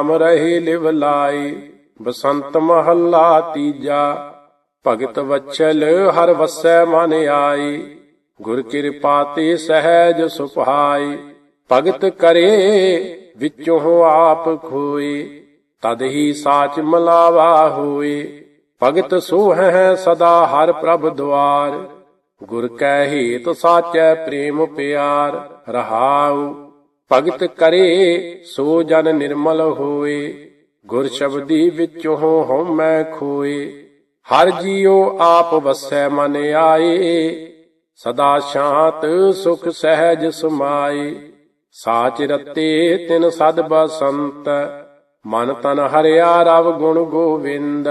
ਹਮ ਰਹੇ ਲਿਵ ਲਾਈ, ਬਸੰਤ ਮਹੱਲਾ ਤੀਜਾ। ਭਗਤ ਵਛਲ ਹਰ ਵਸੈ ਮਨ ਆਈ, ਗੁਰ ਕਿਰਪਾ ਤੇ ਸਹਿਜ ਸੁਭਾਈ ਭਗਤ ਕਰੇ ਵਿੱਚੋਂ ਆਪ ਖੋਏ ਤਦ ਹੀ ਸਾਚ ਮਲਾਵਾ ਹੋਏ ਭਗਤ ਸੋ ਹੈ ਸਦਾ ਹਰ ਪ੍ਰਭ ਦੁਆਰ, ਗੁਰ ਕਹਿ ਹੇਤ ਸਾਚੈ ਪ੍ਰੇਮ ਪਿਆਰ, ਰਹਾਉ। ਭਗਤ ਕਰੇ, ਸੋ ਜਨ ਨਿਰਮਲ ਹੋਏ। ਗੁਰ ਸ਼ਬਦੀ ਵਿੱਚੋਂ ਹਉਮੈ ਖੋਏ। ਹਰ ਜੀਉ ਆਪ ਵਸੈ ਮਨ ਆਏ। ਸਦਾ ਸ਼ਾਂਤ ਸੁਖ ਸਹਿਜ ਸਮਾਏ। ਸਾਚ ਰਤੇ ਤਿਨ ਸਦ ਬਸੰਤ। ਮਨ ਤਨ ਹਰਿਆ ਰਵ ਗੁਣ ਗੋਵਿੰਦ।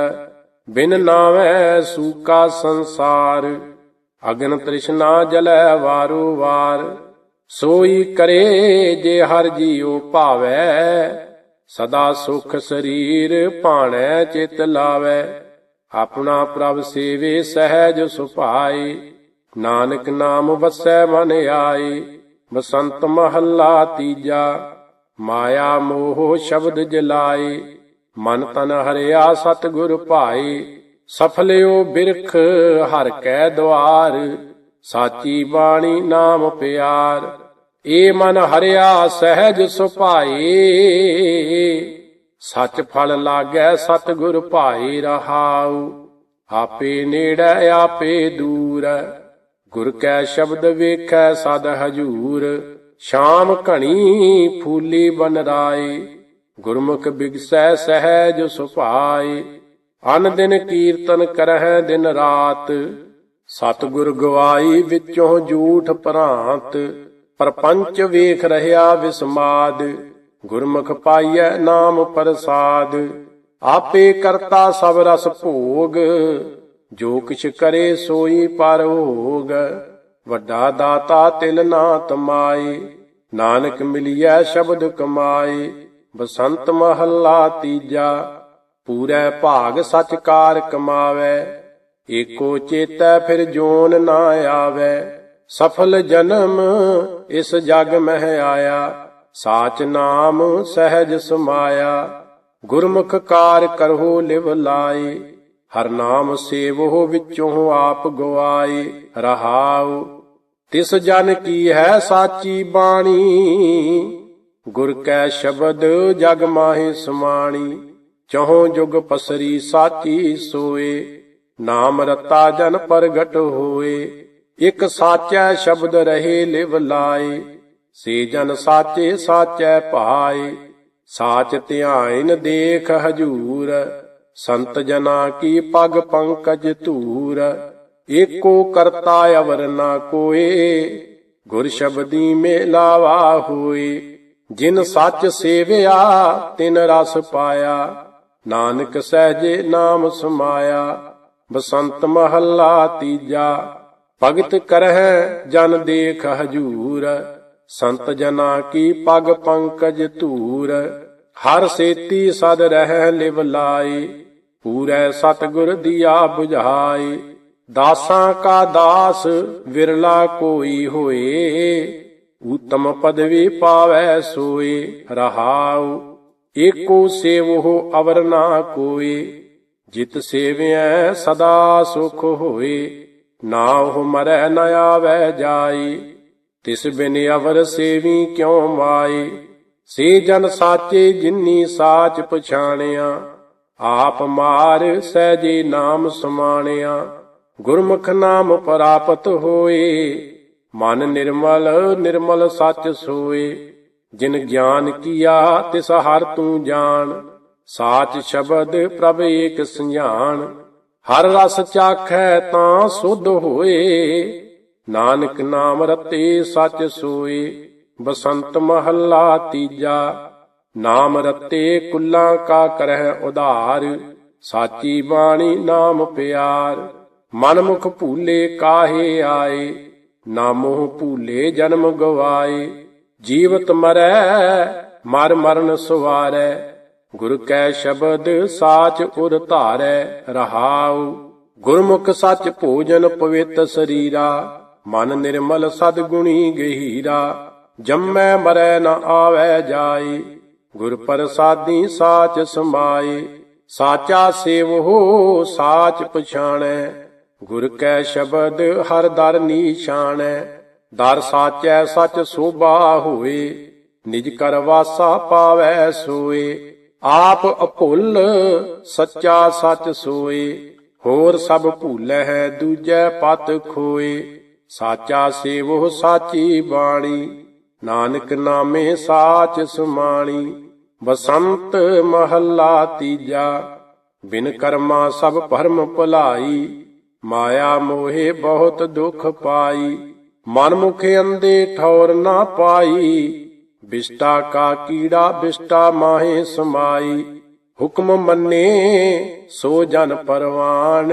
ਬਿਨ ਨਾਮੈ ਸੂਕਾ ਸੰਸਾਰ। ਅਗਨ ਤ੍ਰਿਸ਼ਨਾ ਜਲੈ ਵਾਰੋ ਵਾਰ। ਸੋਈ ਕਰੇ ਜੇ ਹਰ ਜੀਉ ਭਾਵੈ, ਸਦਾ ਸੁਖ ਸਰੀਰ ਭਾਣੈ ਚਿਤ ਲਾਵੈ। ਆਪਣਾ ਪ੍ਰਭ ਸੇਵੇ ਸਹਿਜ ਸੁਭਾਈ ਨਾਨਕ ਨਾਮ ਵਸੈ ਮਨ ਆਈ ਬਸੰਤ ਮਹੱਲਾ ਤੀਜਾ, ਮਾਇਆ ਮੋਹ ਸ਼ਬਦ ਜਲਾਈ ਮਨ ਤਨ ਹਰਿਆ ਸਤਿਗੁਰ ਭਾਈ ਸਫਲਿਓ ਬਿਰਖ ਹਰ ਕੈ ਦਵਾਰ ਸਾਚੀ ਬਾਣੀ ਨਾਮ ਪਿਆਰ ਏ ਮਨ ਹਰਿਆ ਸਹਿਜ ਸੁਭਾਈ। ਸੱਚ ਫਲ ਲਾਗੈ ਸਤਿਗੁਰ ਭਾਈ ਰਹਾਉ। ਆਪੇ ਨੇੜੇ, ਆਪੇ ਦੂਰ। ਗੁਰ ਕੈ ਸ਼ਬਦ ਵੇਖੈ ਸਦ ਹਜੂਰ। ਸ਼ਾਮ ਘਣੀ ਫੂਲੀ ਬਨ ਰਾਏ ਗੁਰਮੁਖ ਬਿਗਸੈ ਸਹਿਜ ਸੁਭਾਈ ਅਨ ਦਿਨ ਕੀਰਤਨ ਕਰਹਿ ਦਿਨ ਰਾਤ। ਸਤਿਗੁਰ ਗਵਾਈ ਵਿੱਚੋਂ ਝੂਠ ਭਰਾਂਤ। ਪਰਪੰਚ ਵੇਖ ਰਹਾ ਵਿਸਮਾਦ, ਗੁਰਮੁਖ ਪਾਈਐ ਨਾਮ ਪ੍ਰਸਾਦ। ਆਪੇ ਕਰਤਾ ਸਭ ਰਸ ਭੋਗ, ਜੋ ਕਿਛ ਕਰੇ ਸੋਈ ਪਰ ਹੋਗ। ਵੱਡਾ ਦਾਤਾ ਤਿਲ ਨਾ ਤਮਾਈ ਨਾਨਕ ਮਿਲਿਆ ਸ਼ਬਦ ਕਮਾਏ। ਬਸੰਤ ਮਹੱਲਾ ਤੀਜਾ, ਪੂਰੇ ਭਾਗ ਸਚਕਾਰ ਕਮਾਵੇ। ਏਕੋ ਚੇਤੈ ਫਿਰ ਜੋਨ ਨਾ ਆਵੇ। ਸਫਲ ਜਨਮ ਇਸ ਜਗ ਮਹਿ ਆਇਆ, ਸਾਚ ਨਾਮ ਸਹਿਜ ਸਮਾਇਆ। ਗੁਰਮੁਖ ਕਾਰ ਕਰਹੁ ਲਿਵ ਲਾਏ, ਹਰ ਨਾਮ ਸੇਵੋ ਵਿੱਚੋਂ ਆਪ ਗਵਾਈ ਰਹਾਉ, ਤਿਸ ਜਨ ਕੀ ਹੈ ਸਾਚੀ ਬਾਣੀ, ਗੁਰ ਕੈ ਸ਼ਬਦ ਜਗ ਮਾਹਿ ਸਮਾਣੀ। ਚਹੋ ਜੁਗ ਪਸਰੀ ਸਾਚੀ ਸੋਏ, ਨਾਮ ਰਤਾ ਜਨ ਪ੍ਰਗਟ ਹੋਏ। ਇਕ ਸਾਚੈ ਸ਼ਬਦ ਰਹੇ ਲਿਵ ਲਾਏ, ਸੇ ਜਨ ਸਾਚੇ ਸਾਚੈ ਭਾਏ, ਸਾਚ ਧਿਆਇਨ ਦੇਖ ਹਜੂਰ, ਸੰਤ ਜਨਾ ਕੀ ਪਗ ਪੰਕਜ ਧੂਰ, ਏਕੋ ਕਰਤਾ ਅਵਰ ਨਾ ਕੋਏ, ਗੁਰ ਸ਼ਬਦੀ ਮੇਲਾਵਾ ਹੋਏ, ਜਿਨ ਸੱਚ ਸੇਵਿਆ ਤਿਨ ਰਸ ਪਾਇਆ, ਨਾਨਕ ਸਹਜੇ ਨਾਮ ਸਮਾਇਆ, ਬਸੰਤ ਮਹੱਲਾ ਤੀਜਾ ਭਗਤ ਕਰਹਿ ਜਨ ਦੇਖ ਹਜੂਰ, ਸੰਤ ਜਨਾ ਕੀ ਪਗ ਪੰਕਜ ਧੂਰ। ਹਰ ਸੇਤੀ ਸਦ ਰਹਿ ਲਿਵ ਲਾਈ ਪੂਰੇ ਸਤਗੁਰ ਦੀਆ 부ਝਾਈ ਦਾਸਾਂ ਕਾ ਦਾਸ ਵਿਰਲਾ ਕੋਈ ਹੋਏ, ਉਤਮ ਪਦਵੀ ਪਾਵੈ ਸੋਏ, ਰਹਾਉ। ਏਕੋ ਸੇਵੋ ਅਵਰ ਨਾ ਕੋਈ ਜਿਤ ਸੇਵਿਐ ਸਦਾ ਸੁਖ ਹੋਏ। ਨਾ ਉਹ ਮਰੈ ਨ ਆਵੈ ਜਾਈ, ਤਿਸ ਬਿਨ ਅਵਰ ਸੇਵੀ ਕਿਉ ਮਾਈ? ਸੇ ਜਨ ਸਾਚੇ ਜਿਨੀ ਸਾਚ ਪਛਾਣਿਆ, ਆਪ ਮਾਰ ਸਹਿਜੇ ਨਾਮ ਸਮਾਣਿਆ। ਗੁਰਮੁਖ ਨਾਮ ਪ੍ਰਾਪਤ ਹੋਏ, ਮਨ ਨਿਰਮਲ ਨਿਰਮਲ ਸੱਚ ਸੋਏ। ਜਿਨ ਗਿਆਨ ਕੀਆ ਤਿਸ ਹਰ ਤੂੰ ਜਾਣ, ਸਾਚ ਸ਼ਬਦ ਪ੍ਰਭ ਏਕ ਸੰਝਾਨ ਹਰ ਰਸ ਚਾਖੈ ਤਾਂ ਸੁਧ ਹੋਏ। ਨਾਨਕ ਨਾਮ ਰਤੇ ਸਚ ਸੋਏ। ਬਸੰਤ ਮਹੱਲਾ ਤੀਜਾ। ਨਾਮ ਰਤੇ ਕੁੱਲਾ ਕਾ ਕਰਹਿ ਉਧਾਰ। ਸਾਚੀ ਬਾਣੀ ਨਾਮ ਪਿਆਰ। ਮਨ ਮੁਖ ਭੂਲੇ ਕਾਹੇ ਆਏ। ਨਾਮੋ ਭੂਲੇ ਜਨਮ ਗਵਾਏ। ਜੀਵਤ ਮਰੈ, ਮਰ ਮਰਨ ਸੁਵਾਰੈ। ਗੁਰ ਕੈ ਸ਼ਬਦ ਸਾਚ ਉਰ ਧਾਰੈ ਰਹਾਉ, ਗੁਰਮੁਖ ਸੱਚ ਭੋਜਨ ਪਵਿੱਤ ਸਰੀਰਾ, ਮਨ ਨਿਰਮਲ ਸਦ ਗੁਣੀ ਗਹੀਰਾ, ਜੰਮੈ ਮਰੈ ਨ ਆਵੈ ਜਾਏ, ਗੁਰ ਪ੍ਰਸਾਦੀ ਸਾਚ ਸਮਾਏ, ਸਾਚਾ ਸੇਵਹੋ ਸਾਚ ਪਛਾਣੈ, ਗੁਰ ਕੈ ਸ਼ਬਦ ਹਰ ਦਰ ਨੀਸ਼ਾਨੈ ਦਰ ਸਾਚੈ ਸਚ ਸੋਭਾ ਹੋਏ, ਨਿਜ ਕਰ ਵਾਸਾ ਪਾਵੈ ਸੋਏ। ਆਪ ਅਭੁੱਲ, ਸੱਚਾ ਸਚ ਸੋਏ, ਹੋਰ ਸਭ ਭੂਲੈ ਹੈ ਦੂਜੈ ਪਤ ਖੋਏ। ਸਾਚਾ ਸੇਵੋ ਸਾਚੀ ਬਾਣੀ, ਨਾਨਕ ਨਾਮੇ ਸਾਚ ਸੁਮਾਣੀ। ਬਸੰਤ ਮਹੱਲਾ ਤੀਜਾ, ਬਿਨ ਕਰਮਾ ਸਭ ਭਰਮ ਭੁਲਾਈ। ਮਾਇਆ ਮੋਹੇ ਬਹੁਤ ਦੁਖ ਪਾਈ ਮਨ ਮੁਖ ਅੰਦੇ ਠੌਰ ਨਾ ਪਾਈ। ਬਿਸ਼ਟਾ ਕਾ ਕੀੜਾ ਬਿਸ਼ਟਾ ਮਾਹੇ ਸਮਾਈ। ਹੁਕਮ ਮੰਨੇ ਸੋ ਜਨ ਪਰਵਾਨ।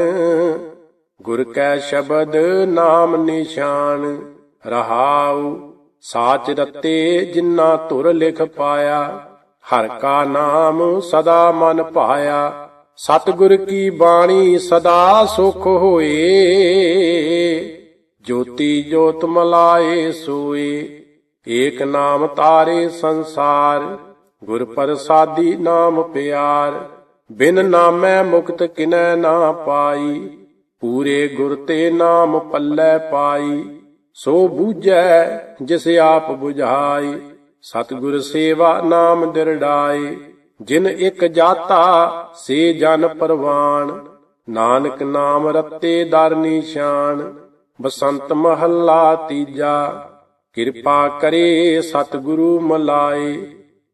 ਗੁਰ ਕੈ ਸ਼ਬਦ ਨਾਮ ਨਿਸ਼ਾਨ। ਰਹਾਉ ਸਾਚ ਰਤੇ ਜਿਨ੍ਹਾਂ ਧੁਰ ਲਿਖ ਪਾਇਆ। ਹਰ ਕਾ ਨਾਮ ਸਦਾ ਮਨ ਭਾਇਆ। ਸਤਿਗੁਰ ਕੀ ਬਾਣੀ ਸਦਾ ਸੁਖ ਹੋਏ। ਜੋਤੀ ਜੋਤ ਮਲਾਏ ਸੋਏ। ਏਕ ਨਾਮ ਤਾਰੇ ਸੰਸਾਰ, ਗੁਰ ਪ੍ਰਸਾਦੀ ਨਾਮ ਪਿਆਰ, ਬਿਨ ਨਾਮੈ ਮੁਕਤ ਕਿਨੈ ਨਾ ਪਾਈ, ਪੂਰੇ ਗੁਰ ਤੇ ਨਾਮ ਪੱਲੇ ਪਾਈ, ਸੋ ਬੂਝੈ ਜਿਸ ਆਪ 부ਝਾਈ ਸਤਿਗੁਰ ਸੇਵਾ ਨਾਮ ਦਿਰੜਾਏ ਜਿਨ ਇੱਕ ਜਾਤਾ ਸੇ ਜਨ ਪਰਵਾਨ ਨਾਨਕ ਨਾਮ ਰਤੇ ਦਰ ਨਿਸ਼ਾਨ, ਬਸੰਤ ਮਹੱਲਾ ਤੀਜਾ। ਕਿਰਪਾ ਕਰੇ ਸਤਿਗੁਰੂ ਮਲਾਏ,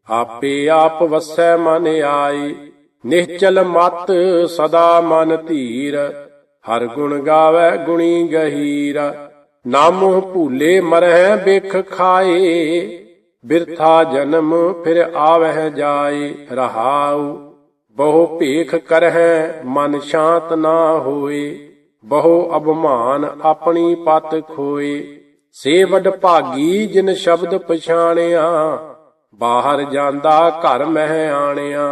ਆਪੇ ਆਪ ਵਸੈ ਮਨ ਆਏ। ਨਿਹਚਲ ਮਤ ਸਦਾ ਮਨ ਧੀਰ, ਹਰ ਗੁਣ ਗਾਵੇ ਗੁਣੀ ਗਹੀਰ। ਨਾਮੋ ਭੂਲੇ ਮਰਹਿ ਬਿਖ ਖਾਏ, ਬਿਰਥਾ ਜਨਮ ਫਿਰ ਆਵਹਿ ਜਾਏ। ਰਹਾਉ, ਬਹੁ ਭੇਖ ਕਰਹਿ ਮਨ ਸ਼ਾਂਤ ਨਾ ਹੋਏ, ਬਹੁ ਅਭਮਾਨ ਆਪਣੀ ਪਤ ਖੋਏ। ਸੇ ਵਡ ਭਾਗੀ ਜਿਨ ਸ਼ਬਦ ਪਛਾਣਿਆ, ਬਾਹਰ ਜਾਂਦਾ ਘਰ ਮਹਿ ਆਣਿਆ।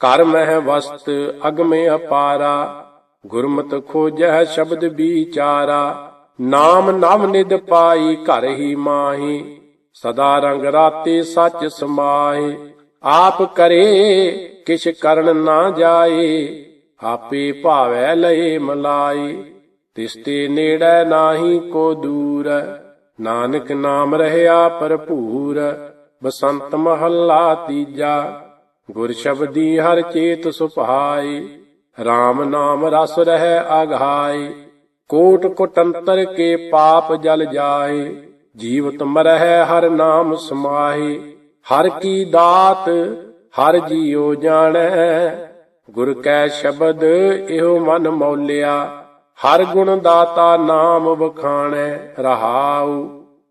ਘਰ ਮਹਿ ਵਸਤ ਅਗਮੇ ਅਪਾਰਾ, ਗੁਰਮਤ ਖੋਜੈ ਸ਼ਬਦ ਵਿਚਾਰਾ। ਨਾਮ ਨਵ ਨਿਦ ਪਾਈ ਘਰ ਹੀ ਮਾਹੀ, ਸਦਾ ਰੰਗ ਰਾਤੇ ਸੱਚ ਸਮਾਏ ਆਪ ਕਰੇ, ਕਿਛ ਕਰਨ ਨਾ ਜਾਏ, ਆਪੇ ਭਾਵੈ ਲਏ ਮਲਾਈ। ਤਿਸਤੇ ਨੇੜੇ ਨਾਹੀ ਕੋ ਦੂਰ, ਨਾਨਕ ਨਾਮ ਰਹਿਆ ਭਰਪੂਰ, ਬਸੰਤ ਮਹੱਲਾ ਤੀਜਾ, ਗੁਰ ਸ਼ਬਦੀ ਹਰ ਚੇਤ ਸੁਭਾਈ RAM ਨਾਮ ਰਸ ਰਹਿ ਆਘਾਈ ਕੋਟ ਕੋਟੰਤਰ ਕੇ ਪਾਪ ਜਲ ਜਾਏ, ਜੀਵਤ ਮਰਹਿ ਹਰ ਨਾਮ ਸਮਾਹੀ ਹਰ ਕੀ ਦਾਤ ਹਰ ਜੀਉ ਜਾਣੈ, ਗੁਰ ਕੈ ਸ਼ਬਦ ਇਹੋ ਮਨ ਮੌਲਿਆ ਹਰ ਗੁਣ ਦਾਤਾ ਨਾਮ ਵਖਾਣੈ ਰਹਾਉ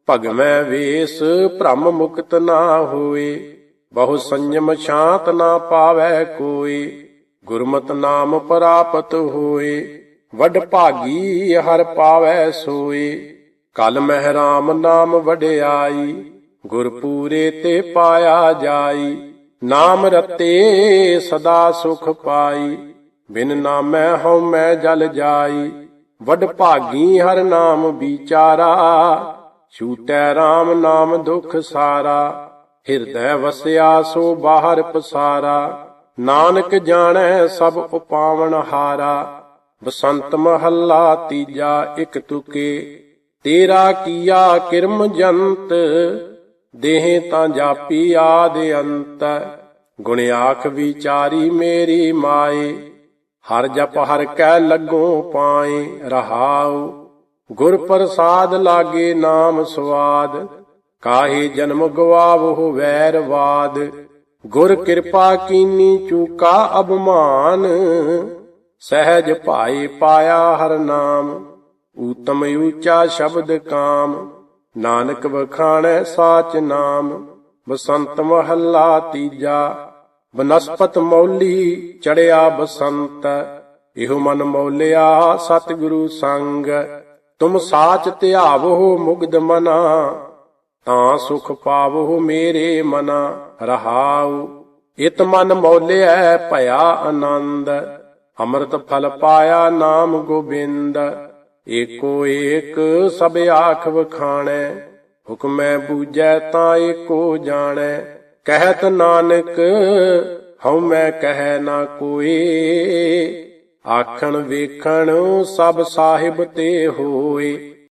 ਭਗਵੈ ਵੇਸ ਭ੍ਰਮ ਮੁਕਤ ਨਾ ਹੋਏ। ਬਹੁ ਸੰਜਮ ਸ਼ਾਂਤ ਨਾ ਪਾਵੈ ਕੋਈ ਗੁਰਮਤਿ ਨਾਮ ਪ੍ਰਾਪਤ ਹੋਏ। ਵੱਡ ਭਾਗੀ ਹਰ ਪਾਵੈ ਸੋਏ, ਕਲ ਮਹਿਰਾਮ ਨਾਮ ਵਡਿਆਈ, ਗੁਰ ਪੂਰੇ ਤੇ ਪਾਇਆ ਜਾਈ। ਨਾਮ ਰਤੇ ਸਦਾ ਸੁਖ ਪਾਈ, ਬਿਨ ਨਾਮੈ ਹਉ ਮੈਂ ਜਲ ਜਾਈ। ਵਡ ਭਾਗੀ ਹਰ ਨਾਮ ਵਿਚਾਰਾ, ਛੂਟੈ RAM ਨਾਮ ਦੁਖ ਸਾਰਾ, ਹਿਰਦੈ ਵਸਿਆ ਸੋ ਬਾਹਰ ਪਸਾਰਾ, ਨਾਨਕ ਜਾਣੈ ਸਭ ਉਪਾਵਨ ਹਾਰਾ, ਬਸੰਤ ਮਹੱਲਾ ਤੀਜਾ ਇਕ ਤੁਕੇ, ਤੇਰਾ ਕੀਆ ਕਿਰਮ ਜੰਤ, ਦੇਹ ਤਾਂ ਜਾਪੀ ਆਦ ਅੰਤ, ਗੁਣ ਆਖ ਵਿਚਾਰੀ ਮੇਰੀ ਮਾਏ ਹਰ ਜਪ ਹਰ ਕੈ ਲੱਗੋ ਪਾਏ ਰਹਾਉ। ਗੁਰ ਪ੍ਰਸਾਦ ਲਾਗੇ ਨਾਮ ਸਵਾਦ, ਕਾਹੇ ਜਨਮ ਗਵਾਵੋ ਵੈਰਵਾਦ ਗੁਰ ਕਿਰਪਾ ਕੀਨੀ ਚੂਕਾ ਅਭਮਾਨ, ਸਹਿਜ ਭਾਈ ਪਾਇਆ ਹਰ ਨਾਮ। ਊਤਮ ਊਚਾ ਸ਼ਬਦ ਕਾਮ, ਨਾਨਕ ਵਖਾਣੈ ਸਾਚ ਨਾਮ। ਬਸੰਤ ਮਹੱਲਾ ਤੀਜਾ ਬਨਸਪਤ ਮੌਲੀ ਚੜਿਆ ਬਸੰਤ, ਇਹੋ ਮਨ ਮੌਲਿਆ ਸਤਿਗੁਰੂ ਸੰਗ। ਤੁਮ ਸਾਚ ਧਿਆਵੋ ਮੁਗਦ ਮਨਾ, ਤਾਂ ਸੁਖ ਪਾਵੋ ਮੇਰੇ ਮਨਾ। ਰਹਾਉ, ਇਤ ਮਨ ਮੌਲਿਐ ਭਇਆ ਆਨੰਦ। ਅੰਮ੍ਰਿਤ ਫਲ ਪਾਇਆ ਨਾਮ ਗੋਬਿੰਦ। ਏਕੋ ਏਕ ਸਭ ਆਖ ਵਖਾਣੈ ਹੁਕਮੈ ਬੂਝੈ ਤਾਂ ਏਕੋ ਜਾਣੈ। ਕਹਿਤ ਨਾਨਕ ਹਉ ਮੈਂ ਕਹਿ ਨਾ ਕੋਈ। ਆਖਣ ਵੇਖਣ ਸਭ ਸਾਹਿਬ ਤੇ ਹੋਏ।